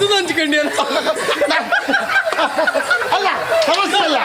ಅದು ಹಂಚ್ಕೊಂಡ್ಯಲ್ಲ ಅಲ್ಲ ಸಮಸ್ಯೆ ಅಲ್ಲ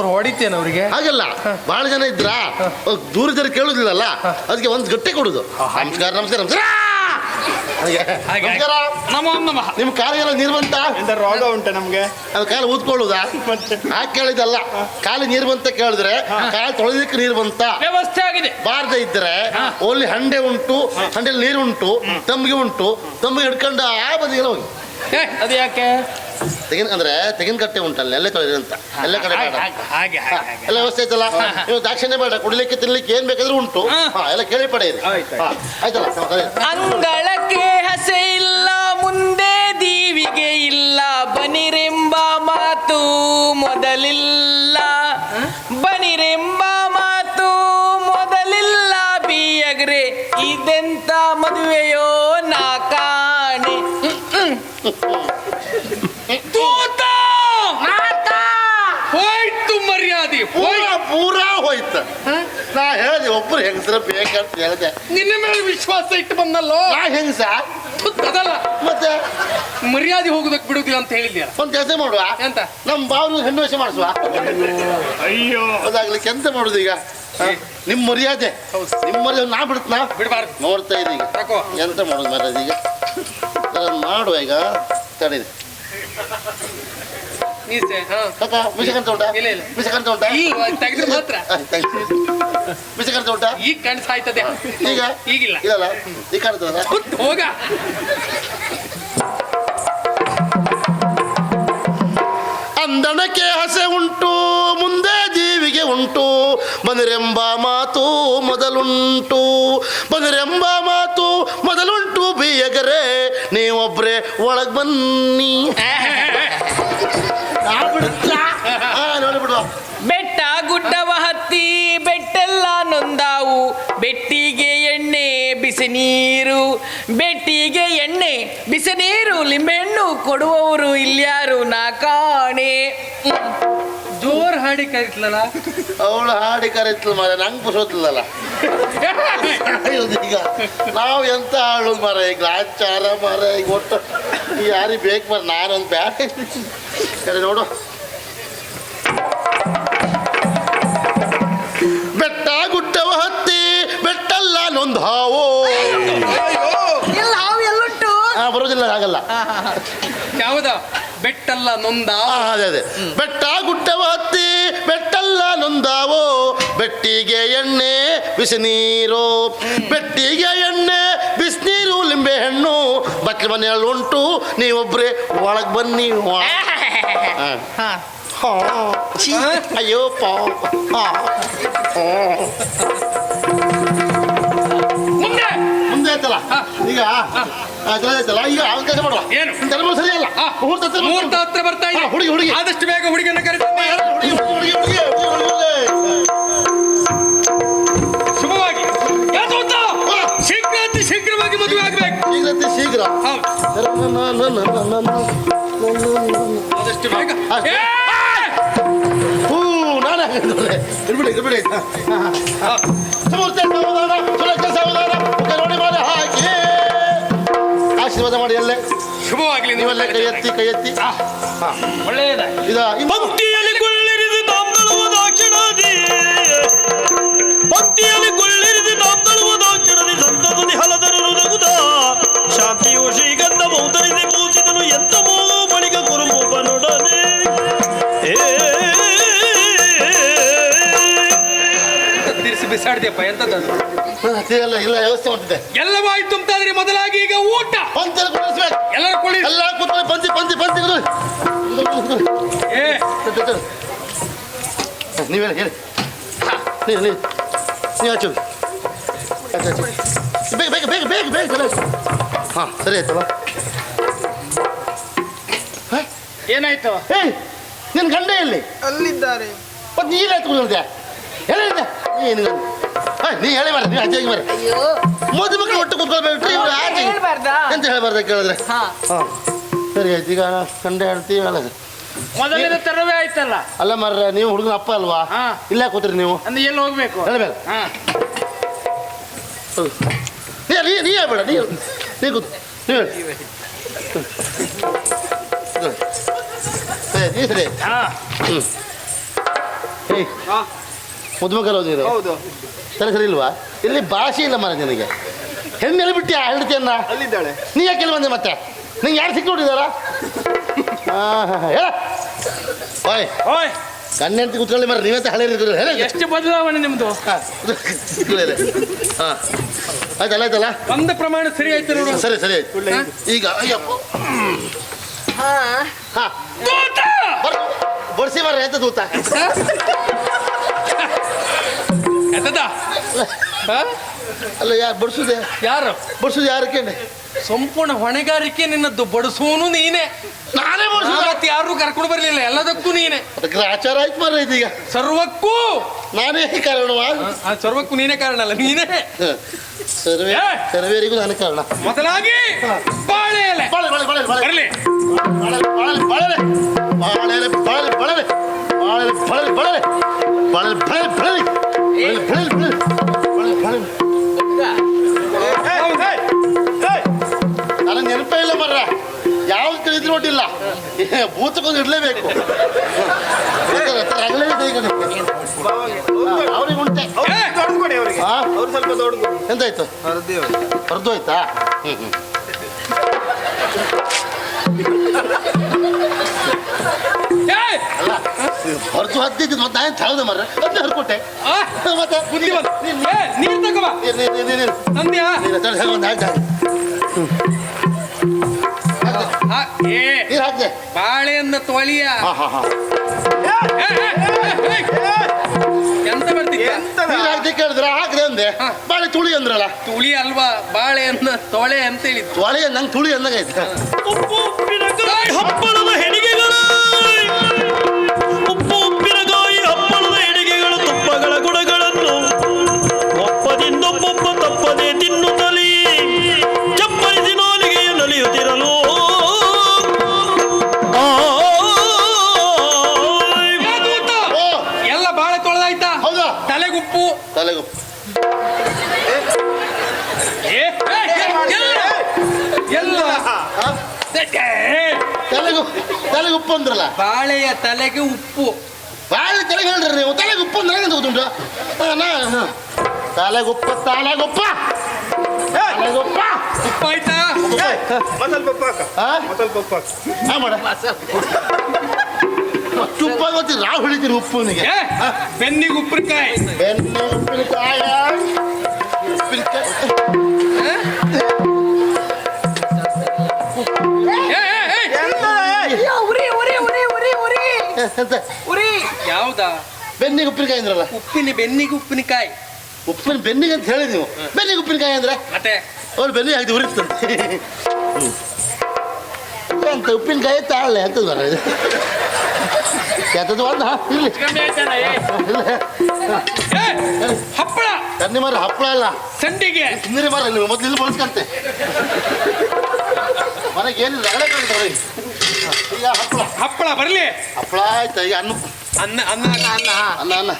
ಅವ್ರು ಹೊಡಿತೇನೆ ಅವರಿಗೆ. ಹಾಗಲ್ಲ ಬಹಳ ಜನ ಇದ್ರ ದೂರ ಜನ ಕೇಳುದಿಲ್ಲಲ್ಲ ಅದಕ್ಕೆ ಒಂದ್ ಗಟ್ಟೆ ಕೊಡುದು. ನಮಸ್ಕಾರ ನಮಸ್ಕಾರ ನಮಸ್ಕಾರ. ಹಾಗೆ. ಹಾಗೆ. ನಮಸ್ಕಾರ. ನಮೋ ನಮಃ. ನಿಮ್ ಕಾಲಿಗೆಲ್ಲ ನೀರು ಬಂತ ಎಂತ ರೋಗ ಉಂಟು ನಮ್ಗೆ? ಅದು ಕಾಲು ಊದ್ಕೊಳ್ಳುದಾ? ಹಾಗೆ ಕೇಳಿದಲ್ಲ ಕಾಲು ನೀರು ಬಂತ ಕೇಳಿದ್ರೆ ಕಾಲು ತೊಳೆದಿಕ್ಕೆ ನೀರು ಬಂತ ವ್ಯವಸ್ಥೆ ಆಗಿದೆ. ಬಾರ್ದೆ ಇದ್ರೆ ಓನ್ಲಿ ಹಂಡೆ ಉಂಟು ಹಂಡೆಲಿ ನೀರು ಉಂಟು ತಂಬಿಗೆ ಉಂಟು ತಂಬಿಗೆ ಹಿಡ್ಕೊಂಡು ಆ ಬದಿಗೆಲ್ಲ ಹೋಗಿ. ಏ, ಅದು ಯಾಕೆ ತೆಗಿನ ಅಂದ್ರೆ ತೆಗಿನಕಟ್ಟೆ ಉಂಟಲ್ಲ ಎಲ್ಲ ಕಡೆ ಅಂತ. ಎಲ್ಲ ಕಡೆ ಬೇಡ ಹಾಗೆ ಎಲ್ಲ ವ್ಯವಸ್ಥೆ ಐತಲ್ಲ? ನೀವು ದಾಕ್ಷಿಣ್ಯ ಬೇಡ ಕುಡಿಲಿಕ್ಕೆ ತಿನ್ಲಿಕ್ಕೆ ಏನ್ ಬೇಕಾದ್ರೂ ಉಂಟು. ಹಾ. ಎಲ್ಲ ಕೇಳಿ ಪಡೆಯಿರಿ. ಆಯ್ತಲ್ಲ. ಅಂಗಳಕ್ಕೆ ಹಸೆ ಇಲ್ಲ ಮುಂದೆ ದೀವಿಗೆ ಇಲ್ಲ ಬನಿರೆಂಬ ಮಾತು ಮೊದಲಿಲ್ಲ. ಒಬ್ರು ಹೆಂಗಸರ ಬೇಕಂತ ಹೇಳಿದೆ. ನಿನ್ನ ಮೇಲೆ ವಿಶ್ವಾಸ ಇಟ್ಟು ಬಂದಲ್ಲೋ? ನಾ ಹೆಂಗಸ ಅದಲ್ಲ. ಮತ್ತೆ? ಮರ್ಯಾದೆ ಹೋಗುದಕ್ಕೆ ಬಿಡುದಿಲ್ಲ ಅಂತ ಹೇಳಿದ್ಯಾ? ಒಂದ್ ಕೆಲಸ ಮಾಡುವ? ಎಂತ? ನಮ್ ಬಾವು ಹೆಣ್ಣು ವೇಷ ಮಾಡಿಸುವ? ಅಯ್ಯೋ. ಅದಾಗ್ಲಿಕ್ಕೆ ಎಂತ ಮಾಡುದು ಈಗ? ನಿಮ್ಮ ನಿಮ್ ಮರ್ಯಾದೆ. ನಿಮ್ ಮರ್ಯಾದೆ ನಾ ಬಿಡ್ತನಾ? ಬಿಡಬಾರ್ದು. ನೋಡ್ತಾ ಇದ್ದೀನಿ ಈಗ. ಯಾಕೋ? ಎಂತ ಮಾಡೋದು ಮರ್ಯಾದೆ ಈಗ? ಅದನ್ನ ಮಾಡುವ ಈಗ. ತಡೀರಿ ನೀಸೆ ಹಾ. ಕಾಕ ಮಿಸಕಂತ ಉಂಟಾ? ಇಲ್ಲ, ಇಲ್ಲ. ಮಿಸಕಂತ ಉಂಟಾ? ತೆಗೆದ್ರೆ ಮಾತ್ರ. ಮಿಸಕಂತ ಉಂಟಾ? ಈಗ ಕಣ್ ಸಾಯ್ತದೆ. ಈಗ? ಈಗಿಲ್ಲ. ಇದಲ್ಲ? ಈ ಕಾಣ್ತದಲ್ಲ ತುತ್ ಹೋಗ. ಅಂದಣಕ್ಕೆ ಹಸೆ ಉಂಟು ಮುಂದೆ ಜೀವಿಗೆ ಉಂಟು. ಬನಿರೆಂಬ ಮಾತು ಮೊದಲುಂಟು. ಬನಿರೆಂಬ ಮಾತು ಮೊದಲುಂಟು ಬಿಯಗರೆ ನೀವೊಬ್ರೆ ಒಳಗ್ ಬನ್ನಿ. ಆ, ಬೆಟ್ಟಿಗೆ ಎಣ್ಣೆ ಬಿಸಿ ನೀರು ಲಿಂಬೆಹಣ್ಣು ಕೊಡುವವರು ಇಲ್ಯಾರು? ನಾ ಕಾಣೆ. ಜೋರ್ ಹಾಡಿ ಕರಿತ್ಲಲ್ಲ? ಅವಳು ಹಾಡಿ ಕರೀತಲ್ಲ ಮಾರ ನಂಗೆ ಪುಸೋತ್ಲಲ್ಲ ಈಗ ನಾವು ಎಂತ ಹಾಳು ಮರ ಈಗ ಆಚಾರ ಮರ ಈಗ ಒಟ್ಟು ಯಾರಿಗೆ ಬೇಕು ಮರ ನಾನೊಂದು ಬ್ಯಾಡ ಸರಿ ನೋಡು. ಬೆಟ್ಟ ಗುಡ್ಡವ ಹತ್ತಿ ಬೆಟ್ಟಲ್ಲ ನೊಂದು ಹಾವು ಎಲ್ಲ ಹಾವು ಎಲ್ಲುಂಟು ಆ, ಬರೋದಿಲ್ಲ ಹಾಗಲ್ಲ. ಯಾವ್ದ? ಬೆಟ್ಟಲ್ಲ ನೊಂದ? ಆ, ಅದೇ ಅದೇ. ಬೆಟ್ಟ ಗುಡ್ಡವ ಹತ್ತಿ ಬೆಟ್ಟಲ್ಲ ನೊಂದಾವೋ? ಬೆಟ್ಟಿಗೆ ಎಣ್ಣೆ ಬಿಸಿ ನೀರು. ಬೆಟ್ಟಿಗೆ ಎಣ್ಣೆ ಬಿಸಿನೀರು ಲಿಂಬೆ ಹಣ್ಣು. ಬಟ್ಲ ಮನೆಯಲ್ಲಿ ಉಂಟು ನೀವೊಬ್ರೆ ಒಳಗ್ ಬನ್ನಿ. ಒಳ- ಆ. ಹಾ. ಹಾ. ಅಯ್ಯೋ ಪಾ ಹಾ. ಹಾ. ಮುಂದೆ. ಮುಂದೆ ಆಯ್ತಲ್ಲ? ಈಗ ಆಯ್ತಲ್ಲ ಈಗ ಅವ್ನ್ ಕೆಲಸ ಮಾಡುವ ಏನು? ತಲೆಮಾರು ಸರಿಯಲ್ಲ ಆ, ಮುಹೂರ್ತ ಹತ್ರ ಬಂತು. ಮುಹೂರ್ತ ಹತ್ರ ಬರ್ತಾ ಇದೆ. ಹುಡುಗಿ ಹುಡುಗಿ. ಆದಷ್ಟು ಬೇಗ ಹುಡುಗಿಯನ್ನು ಕರೀತಾನೆ ಹುಡುಗಿ ಹುಡುಗಿ ಹುಡುಗಿ ಶುಭವಾಗಿ. ಅಂತ? ಶೀಘ್ರ ಅತಿ ಶೀಘ್ರವಾಗಿ ಮದುವೆ ಆಗ್ಬೇಕು. ಶೀಘ್ರ. ಹೌದು. ಆದಷ್ಟು ಬೇಗ. ಆ! ಹೂ. ನಾನು ಬಿಡಿ ಇರ್ಬಿಡಿ ಸಮೂರ್ತಿ ಸಮಾಧಾನ ಸುಲಕ್ಷ ಆಶೀರ್ವಾದ ಮಾಡಿ ಅಲ್ಲೇ. ಶುಭವಾಗಲಿ ನೀವೆಲ್ಲ ಕೈ ಎತ್ತಿ ಕೈ ಎತ್ತಿ ಒಳ್ಳೆಯದ. ಇದ ಪಂಕ್ತಿಯಲ್ಲಿ ಕೊಳ್ಳಿರಿದು ತಾಂಬಳುವ ದಾಕ್ಷಿಣಾದಿ ಪಂಕ್ತಿಯಲ್ಲಿ ಕೊಳ್ಳಿರಿದು ತಾಂಬಳುವ ಇಲ್ಲ ಇಲ್ಲ ವ್ಯವಸ್ಥೆ ಮಾಡ್ತಿದ್ದೆ. ಎಲ್ಲವಾಯ್ತು ಅಂತಾದ್ರೆ ಮೊದಲಾಗಿ ಈಗ ಊಟ. ಕುಡಿಸ್ಬೇಕು. ಎಲ್ಲರೂ ಕೊಳ್ಳಿ ಎಲ್ಲ ಕೂತ್ಕೊಳ್ಳಿ ಪಂಚಿ ಪಂಚಿ ಪಂಚಿ ಏ. ನೀವು ಹೇಳಿ. ಹೇಳಿ ನೀವು ನೀವು. ಆಚೆ ಬೇಗ ಬೇಗ ಬೇಗ ಬೇಗ ಬೇಗ ಚಲಾಯಿಸಿ ಹಾಂ ಸರಿ ಆಯ್ತಲ್ಲ ಹಾಂ? ಏನಾಯ್ತು? ಏಯ್ ನಿನ್ನ ಗಂಡ ಎಲ್ಲಿ? ಅಲ್ಲಿದ್ದಾರೆ. ಮತ್ತೆ ಈಗ ಆಯ್ತು ಹೇಳಿದ್ದೆ ಹಾಂ ನೀ ಹೇಳಿ ಮಾರ ನೀವು ಆಚೆಗೆ ಬರ ಅಯ್ಯೋ. ಮೋದಿ ಮಕ್ಕಳು ಒಟ್ಟು ಕೂತ್ಕೊಳ್ಬೇಕು ಇವ್ರು ಆಚೆ ಹೇಳ್ಬಾರ್ದಾ? ಎಂತ ಹೇಳ್ಬಾರ್ದ ಕೇಳಿದ್ರೆ? ಹಾ. ಹಾಂ. ಸರಿ ಆಯ್ತು ಈಗ ಗಂಡ ಹೇಳ್ತಿ ಹೇಳೋದು. ಮೊದಲಿನ ತರವೇ ಆಯ್ತಲ್ಲ? ಅಲ್ಲ ಮಾರ್ರೆ ನೀವು ಹುಡುಗನ ಅಪ್ಪ ಅಲ್ವಾ? ಹಾ. ಇಲ್ಲೇ ಕೂತ್ರಿ ನೀವು. ಅಂದ್ರೆ ಎಲ್ಲಿ ಹೋಗ್ಬೇಕು? ಹೇಳಬೇಕ ಹಾ. ನೀ ನೀ ನೀ ಹೇಳ್ಬೇಡ ನೀ ನೀ ಕೂತು ನೀ ಹೇಳಿ. ಸರಿ ನೀ ಸರಿ. ಹಾ. ಹ್ಞೂ ಏಯ್. ಹಾ, ಮುದ್ಮಕಲ್ ನೀರು ಹೌದು. ಸರಿ ಸರಿ ಇಲ್ವಾ ಇಲ್ಲಿ ಭಾಷೆ ಇಲ್ಲ ಮರ ನಿನಗೆ. ಹೆಣ್ಣೆಲ್ಲಿ ಬಿಟ್ಟಿಯಾ ಹೆಂಡತಿಯನ್ನ? ಅಲ್ಲಿದ್ದಾಳೆ. ನೀ ಯಾಕೆ ಇಲ್ಲಿ ಬಂದೆ ಮತ್ತೆ? ನಿಂಗೆ ಯಾರು ಸಿಕ್ಕಿ ಹಾಂ ಹೇಳ. ಓಯ್. ಓಯ್. ಹೆಂಡತಿ ಕೂತ್ಕೊಳ್ಳಿ ಮರ ನೀವೇ ಹಳೆ ಹೇಳ. ಎಷ್ಟು ಬದಲಾವಣೆ ನಿಮ್ದು? ಹಾಂ ಆಯ್ತಲ್ಲ ಆಯ್ತಲ್ಲ? ಒಂದು ಪ್ರಮಾಣ ಸರಿ ಆಯ್ತು ನೋಡು. ಸರಿ ಸರಿ ಆಯ್ತು. ಈಗ ಅಯ್ಯಪ್ಪ ಹಾ. ಹಾ. ಬಡ್ಸಿ ಬರ್ರಿ ಎಂತ ದೂತ? ಎತ್ತದ ಅಲ್ಲ ಯಾರು ಬಡಿಸೋದು ಯಾರು ಬಡಿಸೋದು ಯಾರು ಕೇಳಿ ಸಂಪೂರ್ಣ ಹೊಣೆಗಾರಿಕೆ ನಿನ್ನದ್ದು ಬಡಿಸೋನು ನೀನೆ ನಾನೇ ಬಡಿಸ ಮತ್ತೆ ಯಾರು ಕರ್ಕೊಂಡು ಬರಲಿಲ್ಲ ಎಲ್ಲದಕ್ಕೂ ನೀನೆ ಅದಕ್ಕೆ ಆಚಾರ ಆಯ್ತು ಮಾರ್ರೆ ಇದೀಗ ಸರ್ವಕ್ಕೂ ನಾನೇ ಕಾರಣವಾ ಆ ಸರ್ವಕ್ಕೂ ನೀನೇ ಕಾರಣ ಅಲ್ಲ ನೀನೇ ಸರ್ವೇ! ಸರ್ವೇರಿಗೂ ನಾನು ಕಾರಣ ಮೊದಲಾಗಿ ಬಾಳೆ ಎಲೆ ಬಾಳೆ ಬಾಳೆ ಬಾಳೆ ಬಾಳೆ ಬರ್ಲಿ ಬಾಳೆ ಬಾಳೆ ಬಾಳೆ ಬಾಳೆ ಬಾಳೆ ಬಾಳೆ ಬಾಳೆ ಬಾಳೆ ಬಾಳೆ ಬಾಳೆ ಬಾಳೆ ಬಾಳೆ ಬಾಳೆ ಬಾಳೆ ನನಗೆ ನೆನಪೇ ಇಲ್ಲ ಬರ್ರ ಯಾವ್ದು ತಿಳಿದ್ರು ಒಟ್ಟಿಲ್ಲ ಭೂತಕ್ಕೊಂದು ಇಡ್ಲೇಬೇಕು ಅವ್ರಿಗೆ ಉಂಟೆ. ಎಂತಾಯ್ತು? ಹೊರದು ಆಯ್ತಾ? ಹ್ಞೂ ಹ್ಞೂ ಹತ್ತಿದ್ದು ಮತ್ತೆ ನಾನು ಮರ ಮತ್ತೆ ಹರ್ಕೊಟ್ಟೆ. ಆ! ಮತ್ತೆ ಬುದ್ಧಿ ಬಂತು. ಏ, ನೀರ್ ತಗೋ ಬಾ. ನೀರು ನೀರು ನೀರು ನೀರು ತಂದ್ಯಾ ನೀರು ತಳಿ ಹೇಗೆ ಒಂದು ಹಾಕ್ದೆ ಆ, ಏ ನೀರು ಹಾಕ್ದೆ. ಬಾಳೆಯನ್ನ ತೊಳಿಯ. ಹಾಂ ಹಾ ಹಾ. ಏ, ಏ, ಏ, ಏ. ಎಂತ ಬರ್ತಿದ್ಯ ನೀರು ಹಾಕ್ದೆ ಕೇಳಿದ್ರೆ ಹಾಕ್ದೆ ಅಂದೆ. ಬಾಳೆ ತುಳಿ ಅಂದ್ರಲ್ಲ. ತುಳಿ ಅಲ್ವಾ? ಬಾಳೆಯನ್ನ ತೊಳೆ ಅಂತ ಹೇಳಿದ್ದು ತೊಳೆ ನಂಗೆ ತುಳಿ ಉಪ್ಪು ಉಪ್ಪಿನಕಾಯಿ ಹಪ್ಪಳದ ಬಾಳ ತೆಲಗಲ್ರಿ ನೀವು. ತಲೆಗೆ ಉಪ್ಪು ಅಂದ್ರೆ ಗೊತ್ತುಂಟು? ತಲೆಗೆ ಉಪ್ಪ ತಲೆಗೆ ಉಪ್ಪ ತುಪ್ಪ ಗೊತ್ತಿ ರಾವ್ ಬೆನ್ನಿಗೆ ಉಪ್ಪಿನಕಾಯಿ. ಬೆನ್ನಿ ಉಪ್ಪಿನಕಾಯ. ಉಪ್ಪಿನಕಾಯಿ. ಯಾವ್ದಾ? ಬೆನ್ನಿಗೆ ಉಪ್ಪಿನಕಾಯಿ ಅಂದ್ರಲ್ಲ. ಉಪ್ಪಿನ ಬೆನ್ನಿಗೆ ಉಪ್ಪಿನಕಾಯಿ. ಉಪ್ಪಿನ ಬೆನ್ನಿಗೆ ಅಂತ ಹೇಳಿ ನೀವು. ಬೆನ್ನಿಗೆ ಉಪ್ಪಿನಕಾಯಿ ಅಂದ್ರೆ? ಮತ್ತೆ? ಅವ್ರು ಬೆನ್ನಿಗೆ ಹಾಕಿ ಉರಿಸ್ತಂತೆ ಅಂತ ಉಪ್ಪಿನಕಾಯಿ ತಾಳೆ ಅಂತ ಬರ ಎಂತದ್ದು ಒಂದು ಏ. ಹಪ್ಪಳ. ಕನ್ನಿ ಮರ ಹಪ್ಪಳ ಅಲ್ಲ ಸಂಡಿಗೆ. ಹಿಂದಿನ ಮರ ನೀವು ಮೊದಲು ಇಲ್ಲಿ ಬಳಸ್ಕಂತೆ. ಮನೆಗೆ ಏನಿಲ್ಲ ಈಗ ಹಪ್ಪಳ. ಹಪ್ಪಳ ಬರ್ಲಿ. ಹಪ್ಪಳ ಆಯ್ತು ಈಗ ಅನ್ನ ಅನ್ನ ಅನ್ನ ಅನ್ನ ಅನ್ನ ಅನ್ನ ಅನ್ನ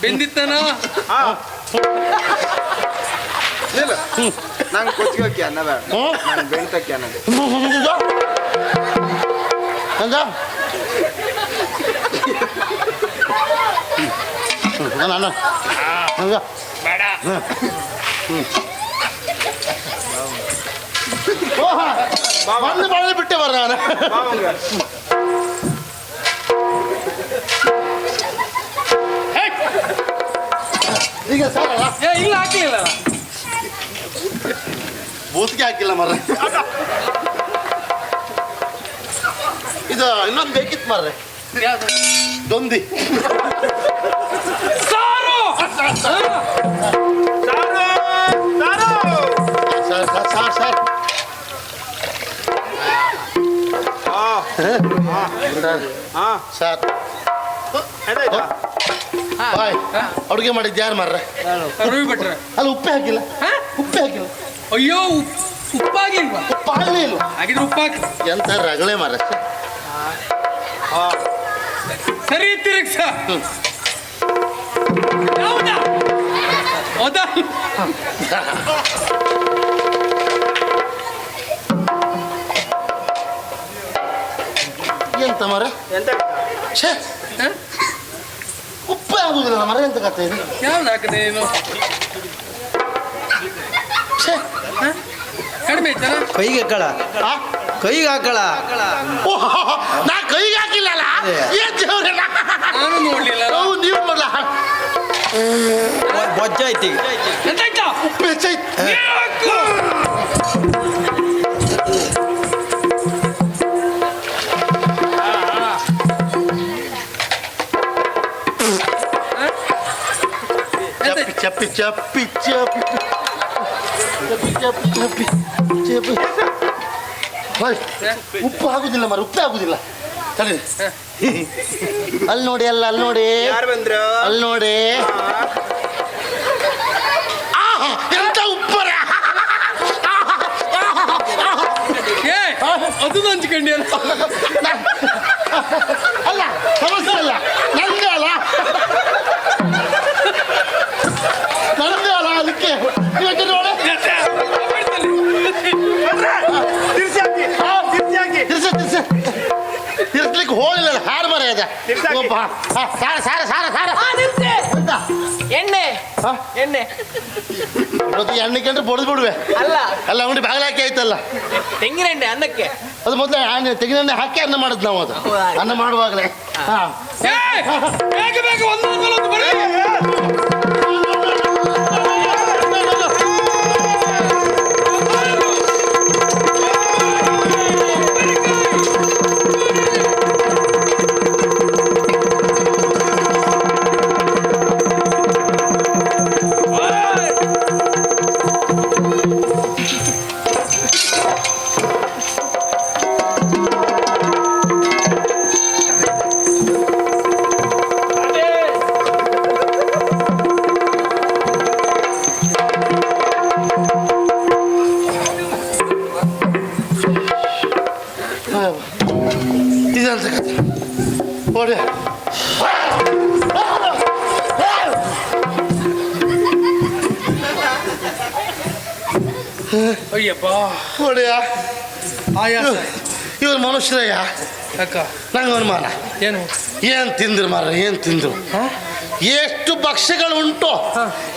ಬೆಂದಿತ್ತನ ಇಲ್ಲ ನಂಗೆ ಕೊಚ್ಕೋಕೆ ಅನ್ನದ ನಾನು ಬೆಂತಕ್ಕೆ ಅನ್ನದೆ ಅಂದ ಅನ್ನ ಅನ್ನ ಬೇಡ ಹ್ಞೂ ಬಂದು ಬಂದು ಬಿಟ್ಟೆ ಬರ ನಾನು. ಈಗ ಸರ್ ಇಲ್ಲ ಹಾಕಲಿಲ್ಲ ಬೂತ್ಗೆ ಹಾಕಿಲ್ಲ ಮರ. ಇದು ಇನ್ನೊಂದು ಬೇಕಿತ್ತು ಮಾರ್ರೆ. ದೊಂದಿ. ಸಾರು! ಹಾ. ಸರ್. ಆಯ್ತಾಯ್ತಾ? ಬಾಯ್. ಅಡುಗೆ ಮಾಡಿದ್ದು ಯಾರು ಮಾರ್ರೆ? ರವಿ ಭಟ್ರ. ಅಲ್ಲಿ ಉಪ್ಪೆ ಹಾಕಿಲ್ಲ. ಉಪ್ಪೆ ಉಪ್ಪೇ ಹಾಕಿಲ್ಲ. ಅಯ್ಯೋ ಉಪ್- ಉಪ್ಪಾಗಿಲ್ವಾ? ಉಪ್ಪು ಆಗಲೇ ಇಲ್ಲ. ಹಾಗಿದ್ರೆ ಉಪ್ಪಾಕಿ ಎಂತ ರಗಳೇ ಮಾರ ಸರಿ ತಿರುಗ್ ಹೌದಾ? ಹೌದಾ? ಎಂತ ಮರ ಎಂತ ಛೇ? ಉಪ್ಪೇ ಆಗುದಿಲ್ಲ ಮರ ಎಂತ ಕತೆ ಇದು? ಯಾವ್ದು ಹಾಕದೆ ಏನು ಛೇ ಕಡಿಮೆ ಕೈಗೆ ಹಾಕಳ. ಆ? ಕೈಗೆ ಹಾಕಳ. ಓಹ್, ನಾ ಕೈಗೆ ಹಾಕಿಲ್ಲಲ್ಲ? ಏನ್ ದೇವ್ರೆ ನಾನು ನೋಡ್ಲಿಲ್ಲ. ನಾವು ನೀವು ನೋಡ್ಲ? ಬೊಜ್ಜ ಐತಿ ಉಪ್ಪು ಹೆಚ್ಚಾಯ್ತು. ಚಪ್ಪಿ ಚಪ್ಪಿ ಚಪ್ಪಿ. ಚಪ್ಪಿ ಚಪ್ಪಿ ಚಪ್ಪಿ. ಚಪ್ಪಿ ಉಪ್ಪು ಆಗುದಿಲ್ಲ ಮರ ಉಪ್ಪು ಆಗುದಿಲ್ಲ. ಸರಿ ಅಲ್ಲಿ ನೋಡಿ ಅಲ್ಲ ಅಲ್ಲಿ ನೋಡಿ ಅಲ್ಲಿ ನೋಡಿ ಎಂತ ಉಪ್ಪರ? ಅದು ಅಂತ ಅಲ್ಲ. ಸಮಸ್ಯೆ ಅಲ್ಲ ತಿರ್ಸ್ಲಿಕ್ಕೆ ಹೋಗಿಲ್ಲ ಹಾರು ಮರ ಇದೆ ಸಾರ ಸಾರ ಸಾರ ಸಾರ? ಎಣ್ಣೆ? ಎಣ್ಣೆ ಮತ್ತೆ ಎಣ್ಣೆ ಕಂಡ್ರೆ ಬಡ್ದು ಬಿಡುವೆ ಅಲ್ಲ ಅಲ್ಲ ಉಂಡಿ ಬಾಗಿಲು ಹಾಕಿ ಆಯ್ತಲ್ಲ ತೆಂಗಿನ ಎಣ್ಣೆ ಅನ್ನಕ್ಕೆ ಅದು ಮೊದಲು ತೆಂಗಿನ ಎಣ್ಣೆ ಹಾಕಿ ಅನ್ನ ಮಾಡೋದು ನಾವು ಅದು ಅನ್ನ ಮಾಡುವಾಗಲೇ ಹಾ ಬೇಗ ಬೇಗ ಒಂದೊಂದು ಓಡಿ ಅಯ್ಯಪ್ಪ. ಓಡಿಯ ಆಯಾಸ ಇವ್ರು ಮನುಷ್ಯರಯ್ಯ? ಅಕ್ಕ ನಂಗೆ ಅನುಮಾನ ಏನು? ಏನು ತಿಂದ್ರು ಮಾರ ಏನ್ ತಿಂದ್ರು? ಎಷ್ಟು ಭಕ್ಷ್ಯಗಳು ಉಂಟು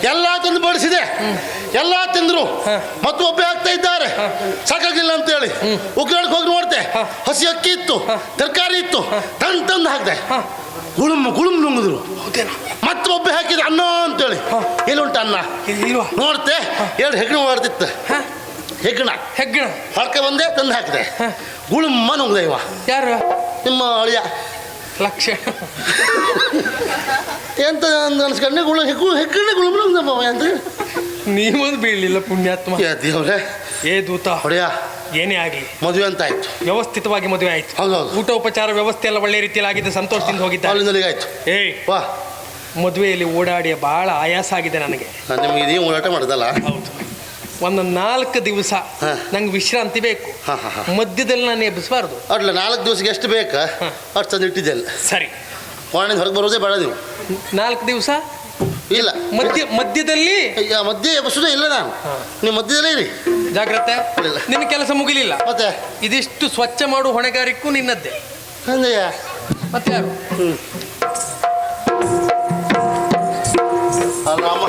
ಎಲ್ಲ ತಂದು ಬಡಿಸಿದೆ. ಎಲ್ಲ ತಿಂದ್ರು. ಮತ್ತು ಒಬ್ಬ ಆಗ್ತಾ ಇದ್ದಾರೆ. ಸಾಕಾಗಿಲ್ಲ ಅಂತೇಳಿ. ಉಗ್ರಾಣಕ್ಕೆ ಹೋಗಿ ನೋಡ್ತೆ. ಹಸಿ ಅಕ್ಕಿ ಇತ್ತು ತರಕಾರಿ ಇತ್ತು. ತಂದು ತಂದು ಹಾಕ್ದೆ. ಗುಳುಮ್ ಗುಳುಮ್ ನುಂಗಿದ್ರು. ಮತ್ತೆ ಒಬ್ಬ ಹಾಕಿದ ಅನ್ನ ಅಂತೇಳಿ. ಎಲ್ಲುಂಟು ಅನ್ನ. ನೋಡ್ತೆ ಎರಡು ಹೆಗ್ಣ ಮಾಡ್ತಿತ್ತು ಹೆಗ್ಣ ಹೆಗ್ಗಣ. ಹೊಡ್ಕೆ ಬಂದೆ ತಂದು ಹಾಕಿದೆ. ಗುಳುಮ್ಮ ನುಂಗ್ದೆ ಇವ. ಯಾರು? ನಿಮ್ಮ ಅಳಿಯ. ಲಕ್ಷ. ಎಂತ ಅನ್ಸ್ಕೊಂಡೆ ಗುಳು ಹೆಕ್ಕು ಹೆಕ್ಕಂಡೆ ಗುಳುಮ್ ನುಂಗ್ದಮ್ಮ ಅಂತ ನೀವೊಂದು ಬೀಳಲಿಲ್ಲ ಪುಣ್ಯಾತ್ಮ. ಯಾ ದೇವ್ರೆ. ಏ ದೂತ. ಹೊಡೆಯ. ಏನೇ ಆಗಲಿ. ಮದುವೆ ಅಂತ ಆಯ್ತು. ವ್ಯವಸ್ಥಿತವಾಗಿ ಮದುವೆ ಆಯ್ತು. ಹೌದೌದು ಊಟ ಉಪಚಾರ ವ್ಯವಸ್ಥೆ ಎಲ್ಲ ಒಳ್ಳೆ ರೀತಿಯಲ್ಲಿ ಆಗಿದೆ ಸಂತೋಷದಿಂದ ಹೋಗಿದ್ದ ಅಲ್ಲಿಂದಲಿಗೆ ಆಯ್ತು. ಏಯ್. ವಾ. ಮದುವೆಯಲ್ಲಿ ಓಡಾಡಿ ಬಹಳ ಆಯಾಸ ಆಗಿದೆ ನನಗೆ. ನಾನು ನಿಮಗೆ ಇದೇ ಓಡಾಟ ಮಾಡಿದಲ್ಲ? ಹೌದು. ಒಂದು ನಾಲ್ಕು ದಿವಸ. ನಂಗೆ ವಿಶ್ರಾಂತಿ ಬೇಕು. ಮಧ್ಯದಲ್ಲಿ ನಾನು ಎಬ್ಬಿಸಬಾರ್ದು ಅಟ್ಲ ನಾಲ್ಕು ದಿವಸಕ್ಕೆ ಎಷ್ಟು ಬೇಕಾ? ಅಷ್ಟು ತಂದು ಇಟ್ಟಿದ್ದೆ ಅಲ್ಲ ಸರಿ. ಕೋಣೆಯಿಂದ ಹೊರಗೆ ಬರೋದೇ ಬೇಡ ನೀವು. ನಾಲ್ಕು ದಿವಸ? ಇಲ್ಲ. ಮಧ್ಯ ಮಧ್ಯದಲ್ಲಿ? ಮಧ್ಯ ಮಧ್ಯೆ ಎಬ್ಬಿಸೋದೇ ಇಲ್ಲ ನಾನು. ನೀವು ಮಧ್ಯದಲ್ಲೇ ಇರಿ. ಜಾಗ್ರತೆ. ಇಲ್ಲ. ನಿನ್ನ ಕೆಲಸ ಮುಗಿಲಿಲ್ಲ. ಮತ್ತೆ? ಇದಿಷ್ಟು ಸ್ವಚ್ಛ ಮಾಡು ಹೊಣೆಗಾರಿಕೂ ನಿನ್ನದ್ದೇ. ಅಂದಯ್ಯ ಮತ್ತೆ ಯಾರು? ಹ್ಞೂ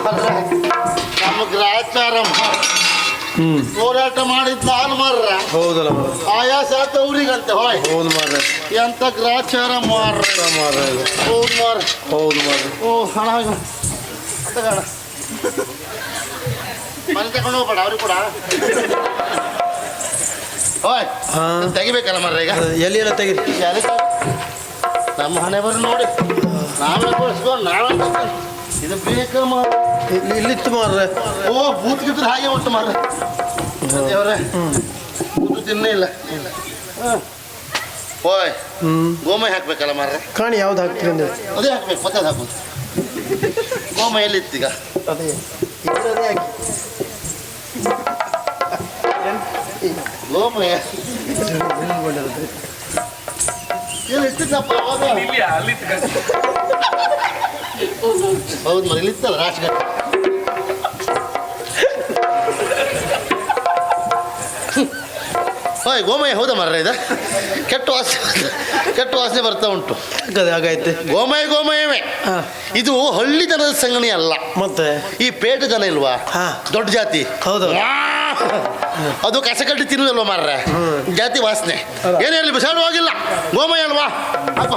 ಮಾರ್ರೆ, ನಮ್ಮ ಗ್ರಾಚಾರ ಹೋರಾಟ ಮಾಡಿದ್ ನಾನು ಮಾರ್ರ. ಹೌದಲ್ಲ ಆಯಾಸ ಆತ ಊರಿಗಂತೆ ಹೋಯ್. ಹೌದು ಮಾರ್ರ. ಎಂತ ಗ್ರಾಚಾರ ಮಾರ್ರ. ಮಾರ್ರೆ ಹೌದು ಮಾರ ಹೌದು ಮಾರ ಓ ಹಣ ಮನೆ ತಗೊಂಡು ಹೋಗ್ಬೇಡ ಅವ್ರಿಗೆ ಕೂಡ. ಓಯ್. ತೆಗಿಬೇಕಲ್ಲ ಮರ್ರೆ ಈಗ? ಎಲ್ಲಿ ಎಲ್ಲ ತೆಗೀರಿ? ಯಾರು ಸಾಕು? ನಮ್ಮ ಹಣೆ ಬರ ನೋಡಿ. ನಾವೇ ಬಳಸ್ಕೊಂಡು ನಾವೇ ಇದು ಬೇಕು ಮಾರ ಇಲ್ಲಿ ಇಲ್ಲಿತ್ತು ಮಾರ್ರೆ. ಓ ಬೂತ್ ಗಿದ್ರೆ ಹಾಗೆ ಉಂಟು ಮಾರ್ರೆ. ದೇವ್ರೆ ಬೂತು ತಿನ್ನೇ ಇಲ್ಲ. ಹ. ಓಯ್ ಗೋಮಯ ಹಾಕ್ಬೇಕಲ್ಲ ಮಾರ್ರೆ? ಕಾಣಿ ಯಾವ್ದು ಹಾಕ್ತೀರಿ ಅಂದ್ರೆ? ಅದೇ ಹಾಕ್ಬೇಕು ಮತ್ತೆ ಹಾಕು ಗೋಮಯ ಎಲ್ಲಿತ್ತೀಗ ಅದೇ. ಅದೇ ಹಾಕಿ. ಗೋಮಯ. ಇಲ್ಲಿ ತಗೊಂಡು. ಹೌದು ಮರಿ ಇಲ್ಲಿತ್ತಲ್ಲ ರಾಶಿಗೆ ಓಯ್ ಗೋಮಯ ಹೌದಾ ಮಾರ್ರೆ ಇದು? ಕೆಟ್ಟ ವಾಸನೆ ಕೆಟ್ಟ ವಾಸನೆ ಬರ್ತಾ ಉಂಟು. ಹಾಗಾಯ್ತು. ಗೋಮಯ ಗೋಮಯವೇ? ಇದು ಹಳ್ಳಿ ದನದ ಸಂಗಣಿ ಅಲ್ಲ. ಮತ್ತೆ? ಈ ಪೇಟ ಜನ ಇಲ್ವಾ. ದೊಡ್ಡ ಜಾತಿ. ಹೌದು. ಅದು ಕಸ ಕಟ್ಟಿ ತಿನ್ನುದಲ್ವ ಮಾರ್ರೆ? ಜಾತಿ ವಾಸನೆ. ಏನೇ ಇರಲಿ ಬಿಸಾಡುವಾಗಿಲ್ಲ ಗೋಮಯ ಅಲ್ವಾ? ಅಪ್ಪ.